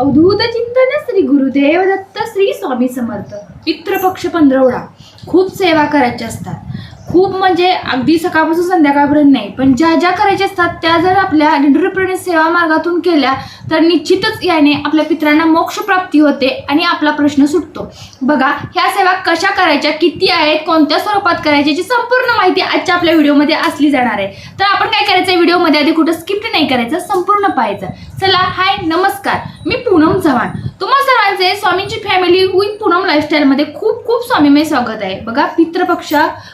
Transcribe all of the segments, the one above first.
अवधूत चिंतन श्री गुरुदेव दत्त श्री स्वामी समर्थ पितृपक्ष पंधरवडा. खूप सेवा करायच्या असतात. खूप म्हणजे अगदी सकाळपासून संध्याकाळपर्यंत नाही पण ज्या ज्या करायच्या असतात त्या जर आपल्या निरप्रणे सेवा मार्गातून केल्या तर निश्चितच याने आपल्या पित्रांना मोक्ष प्राप्ती होते आणि आपला प्रश्न सुटतो. बघा ह्या सेवा कशा करायच्या किती आहेत कोणत्या स्वरूपात करायच्या याची संपूर्ण माहिती आजच्या आपल्या व्हिडिओमध्ये असली जाणार आहे. तर आपण काय करायचं व्हिडिओमध्ये आधी कुठं स्किप्ट नाही करायचं संपूर्ण पाहायचं. चला हाय नमस्कार. मी पूनम चव्हाण. तुम्हा सर्वांचे स्वामींची फॅमिली विथ पूनम लाईफस्टाईलमध्ये खूप खूप स्वामीमय स्वागत आहे. बघा पितृपक्ष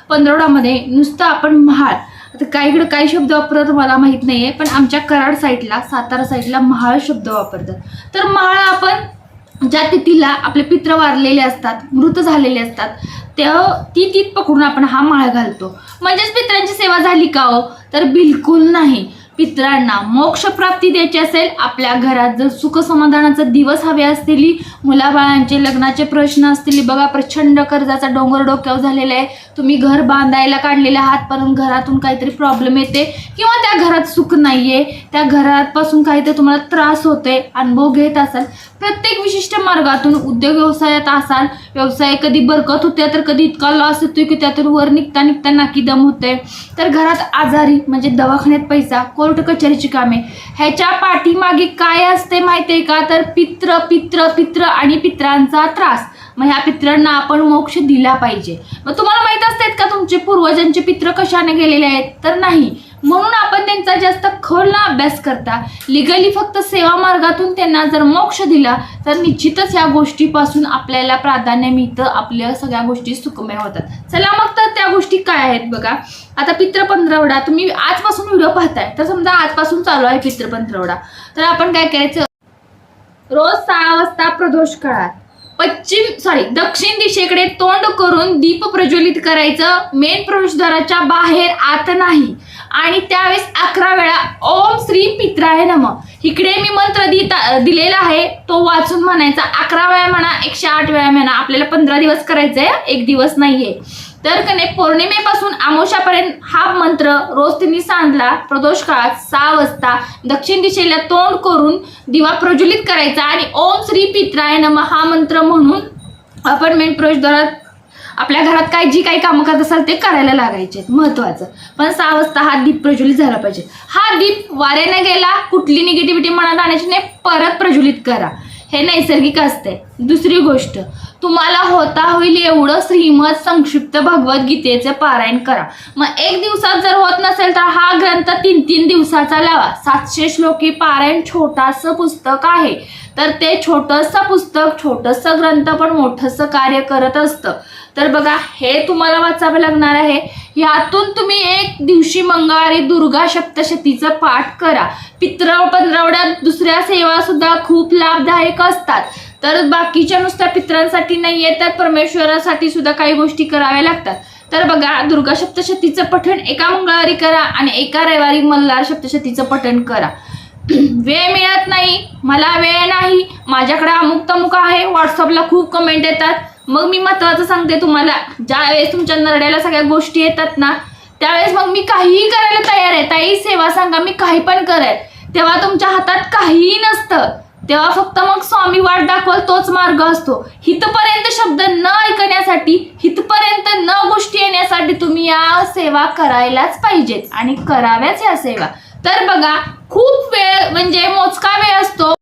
पंधरवडामध्ये नुसतं आपण महाळ आता काही काही शब्द वापरत मला माहीत नाही आहे पण आमच्या कराड साईडला सातारा साईडला महाळ शब्द वापरतात. तर महाळ आपण ज्या तिथीला आपले पित्र वारलेले असतात मृत झालेले असतात त्या ती तीत पकडून आपण हा माळ घालतो. म्हणजेच पित्रांची सेवा झाली का हो? तर बिलकुल नाही. पित्रांना मोक्षप्राप्ती द्यायची असेल आपल्या घरात जर सुखसमाधानाचा दिवस हवे असतील मुलाबाळांचे लग्नाचे प्रश्न असतील बघा प्रचंड कर्जाचा डोंगर डोक्यावर झालेला आहे तुम्ही घर बांधायला काढलेले आहात पण घरातून काहीतरी प्रॉब्लेम येते किंवा त्या घरात सुख नाहीये त्या घरापासून काहीतरी तुम्हाला त्रास होतोय अनुभव घेत असाल प्रत्येक विशिष्ट मार्गातून उद्योग व्यवसायात असाल व्यवसाय कधी बरकत होते तर कधी इतका लॉस येतोय की त्यातून वर निघता निघता नाकी दम होते तर घरात आजारी म्हणजे दवाखान्यात पैसा कोर्ट कचेरीची कामे. ह्याच्या पाठीमागे काय असते माहिती आहे का? तर पित्र पित्र पित्र आणि पित्रांचा त्रास. मग ह्या पित्रांना आपण मोक्ष दिला पाहिजे. मग तुम्हाला माहीत असतात का तुमचे पूर्वजांचे पित्र कशाने गेलेले आहेत? तर नाही. म्हणून आपण त्यांचा जास्त खोल अभ्यास करता. लिगली फक्त सेवा मार्गातून त्यांना जर मोक्ष दिला तर निश्चितच या गोष्टीपासून आपल्याला प्राधान्य मिळतं आपल्या सगळ्या गोष्टी सुखमय होतात. चला मग तर त्या गोष्टी काय आहेत बघा. आता पित्र पंधरवडा तुम्ही आजपासून व्हिडिओ पाहताय. तर समजा आजपासून चालू आहे पित्र पंधरवडा. तर आपण काय करायचं? रोज सहा वाजता प्रदोष काळात. पश्चिम सॉरी दक्षिण दिशेकडे तोंड करून दीप प्रज्वलित करायचं. मेन प्रवेशद्वाराच्या बाहेर आत नाही. आणि त्यावेळेस अकरा वेळा ओम श्री पित्राय नम. इकडे मी मंत्र दिता दिलेला आहे. तो वाचून म्हणायचा अकरा वेळा म्हणा एकशे आठ वेळा म्हणा. आपल्याला पंधरा दिवस करायचं आहे एक दिवस नाहीये. तर कने पौर्णिमेपासून आमोशापर्यंत हा मंत्र रोज तिने सांडला. प्रदोष काळात सहा वाजता दक्षिण दिशेला तोंड करून दिवा प्रज्वलित करायचा आणि ओम श्री पित्राय नम हा मंत्र म्हणून अपार्टमेंट प्रवेशद्वारात आपल्या घरात काय जी काही कामं करत असाल ते करायला लागायचे. महत्वाचं पण सहा वाजता हा दीप प्रज्वलित झाला पाहिजे. हा दीप वाऱ्याने गेला कुठली निगेटिव्हिटी मनात आणायची नाही परत प्रज्वलित करा. हे नैसर्गिक असते दुसरी गोष्ट तुम्हाला होता होईल एवढं श्रीमद संक्षिप्त भगवद्गीतेचे पारायण करा. मग एक दिवसात जर होत नसेल तर हा ग्रंथ तीन तीन दिवसाचा लावा. सातशे श्लोकी पारायण छोटासं पुस्तक आहे. तर ते छोटंसं पुस्तक छोटंसं ग्रंथ पण मोठंसं कार्य करत असतं. तर बघा हे तुम्हाला वाचावं लागणार आहे. यातून तुम्ही एक दिवशी मंगळवारी दुर्गा सप्तशतीचं पाठ करा. पित्र पंधरवड्यात दुसऱ्या सेवा सुद्धा खूप लाभदायक असतात. तर बाकीच्या नुसत्या पित्रांसाठी नाही आहे तर परमेश्वरासाठी सुद्धा काही गोष्टी कराव्या लागतात. तर बघा दुर्गा सप्तशतीचं पठण एका मंगळवारी करा आणि एका रविवारी मल्हार सप्तशतीचं पठण करा. वेळ मिळत नाही मला वेळ नाही माझ्याकडे अमुक तमुक आहे व्हॉट्सअपला खूप कमेंट येतात. मग मी महत्वाचं सांगते तुम्हाला ज्या वेळेस तुमच्या नरड्याला सगळ्या गोष्टी येतात ना त्यावेळेस मग मी काहीही करायला तयार आहे. ताई सेवा सांगा मी काही पण करेल. तेव्हा तुमच्या हातात काहीही नसतं. तेव्हा फक्त मग स्वामी वाट दाखवल तोच मार्ग असतो. हितपर्यंत शब्द न ऐकण्यासाठी हितपर्यंत न गोष्टी येण्यासाठी तुम्ही या सेवा करायलाच पाहिजेत आणि कराव्याच या सेवा. तर बघा खूप वेळ म्हणजे मोजका वेळ असतो.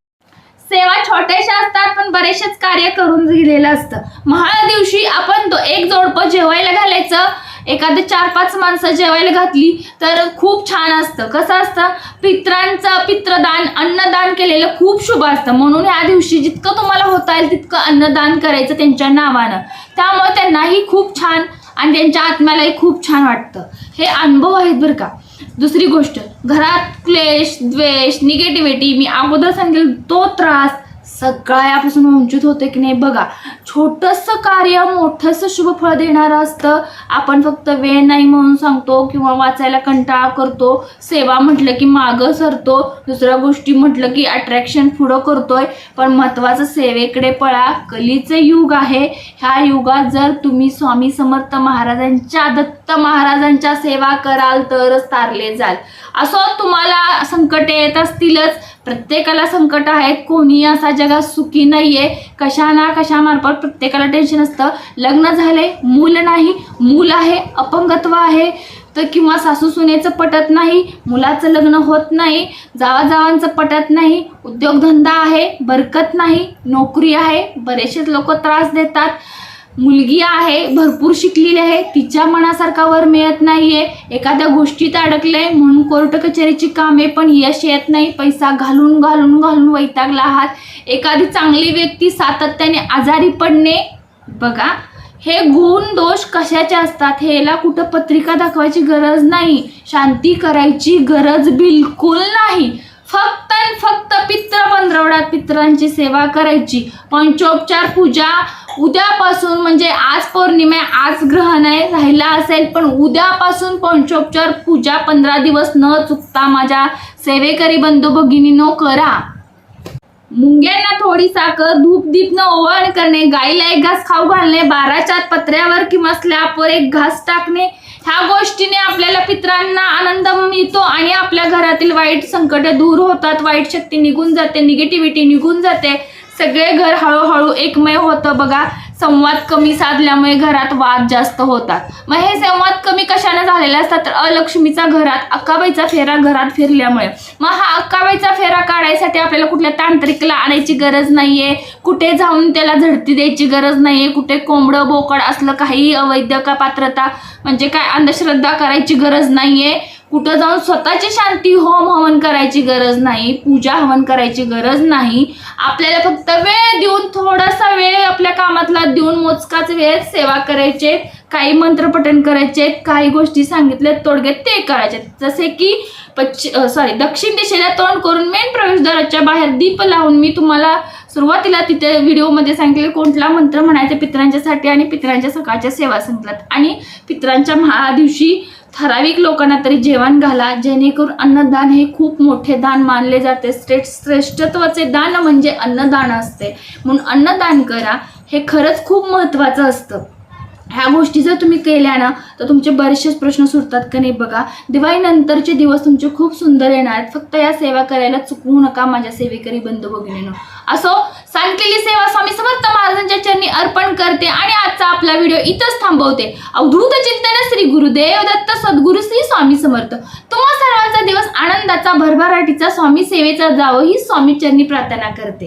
सेवा छोट्याशा असतात पण बरेचसेच कार्य करून दिलेलं असतं. महाळ दिवशी आपण एक जोडपं जेवायला घालायचं. एखादं चार पाच माणसं जेवायला घातली तर खूप छान असतं. कसं असतं? पित्रांचं पित्रदान अन्नदान केलेलं खूप शुभ असतं. म्हणून ह्या दिवशी जितकं तुम्हाला होता येईल तितकं अन्नदान करायचं त्यांच्या नावानं. त्यामुळे त्यांनाही खूप छान आणि त्यांच्या आत्म्यालाही खूप छान वाटतं. हे अनुभव आहेत बरं का. दुसरी गोष्ट घरात क्लेश द्वेष निगेटिव्हिटी मी अगोदर सांगेल तो त्रास सगळा यापासून वंचित होते की नाही? बघा छोटंसं कार्य मोठंसं शुभफळ देणारं असतं. आपण फक्त वेळ नाही म्हणून सांगतो किंवा वाचायला कंटाळा करतो. सेवा म्हटलं की मागं सरतो. दुसऱ्या गोष्टी म्हटलं की अट्रॅक्शन पुढं करतोय. पण महत्त्वाचं सेवेकडे पळा. कलीचं युग आहे. ह्या युगात जर तुम्ही स्वामी समर्थ महाराजांच्या दत्त दत्त महाराजांच्या सेवा कराल तरच तारले जाल. असो तुम्हाला संकटे येत असतीलच. प्रत्येकाला संकट आहेत. कोणी असा जगात सुखी नाहीये. कशा ना कशामार्फत प्रत्येकाला टेन्शन असतं. लग्न झाले मूल नाही मूल आहे अपंगत्व आहे. तर किंवा सासू सुनेचं पटत नाही मुलाचं लग्न होत नाही जावाजावांचं पटत नाही उद्योगधंदा आहे बरकत नाही नोकरी आहे बरेचसेच लोक त्रास देतात. मुलगी आहे भरपूर शिकलेली आहे तिच्या मनासारखा वर मिळत नाहीये. एखाद्या गोष्टीत अडकले म्हणून कोर्ट कचेरीची कामे पण यश येत नाही. पैसा घालून घालून घालून वैतागला आहात. एखादी चांगली व्यक्ती सातत्याने आजारी पडणे बघा हे गुण दोष कशाचे असतात? हेला कुठं पत्रिका दाखवायची गरज नाही. शांती करायची गरज बिलकुल नाही. फक्त फक्त पित्र पंधरवड्यात पित्रांची सेवा करायची. पंचोपचार पूजा उद्यापासून म्हणजे आज पौर्णिमा आज ग्रहण आहे राहिला असेल पण उद्यापासून पंचोपचार पूजा पंधरा दिवस न चुकता माझ्या सेवेकरी बंधू भगिनीनो करा. मुंग्यांना थोडी साखर धूप दीप न ओवाळण करणे गाईला एक घास खाऊ घालणे बाराच्या पत्र्यावर किंवा स्लॅबवर एक घास टाकणे ह्या गोष्टीने आपल्याला पित्रांना आनंद मिळतो आणि आपल्या घरातील वाईट संकटे दूर होतात. वाईट शक्ती निघून जाते निगेटिव्हिटी निघून जाते. सगळे घर हळूहळू एकमय होतं बघा. संवाद कमी साधल्यामुळे घरात वाद जास्त होतात. मग हे संवाद कमी कशाने झालेले असतात? तर अलक्ष्मीचा घरात अक्काबाईचा फेरा घरात फिरल्यामुळे. मग हा अक्काबाईचा फेरा काढायसाठी आपल्याला कुठल्या तांत्रिकला आणायची गरज नाहीये. कुठे जाऊन त्याला झडती द्यायची गरज नाहीये. कुठे कोंबडं बोकड असलं काही अवैध का पात्रता म्हणजे काय अंधश्रद्धा करायची गरज नाहीये. कुठं जाऊन स्वतःची शांती होम हवन करायची गरज नाही पूजा हवन करायची गरज नाही. आपल्याला फक्त वेळ देऊन थोडासा वेळ आपल्या कामातला देऊन मोजकाच वेळ सेवा करायचे काही मंत्रपठण करायचे काही गोष्टी सांगितल्या तोडग्यात ते करायचे. जसे की पश्चि सॉरी दक्षिण दिशेला तोंड करून मेन प्रवेशद्वाराच्या बाहेर दीप लावून मी तुम्हाला सुरुवातीला तिथे व्हिडिओमध्ये सांगितले कोणता मंत्र म्हणायचे पितरांच्यासाठी आणि पित्रांच्या सकाळच्या सेवा सांगितल्यात. आणि पितरांच्या महा दिवशी ठराविक लोकांना तरी जेवण घाला जेणेकरून अन्नदान हे खूप मोठे दान मानले जाते. श्रेष्ठ श्रेष्ठत्वाचे दान म्हणजे अन्नदान असते. म्हणून अन्नदान करा हे खरंच खूप महत्त्वाचं असतं. ह्या गोष्टी जर तुम्ही केल्या ना तर तुमचे बरेचसेच प्रश्न सुटतात का नाही बघा. दिवाळीनंतरचे दिवस तुमचे खूप सुंदर येणार आहेत. फक्त या सेवा करायला चुकवू नका माझ्या सेवेकरी बंधू भगिनीनं असो सांगलेली सेवा स्वामी समर्थ महाराजांच्या चरणी अर्पण करते आणि आजचा आपला व्हिडिओ इथंच थांबवते. अवधूत चिंतन श्री गुरुदेव दत्त सद्गुरु श्री स्वामी समर्थ. तुम्हा सर्वांचा दिवस आनंदाचा भरभराटीचा स्वामी सेवेचा जावं ही स्वामी चरणी प्रार्थना करते.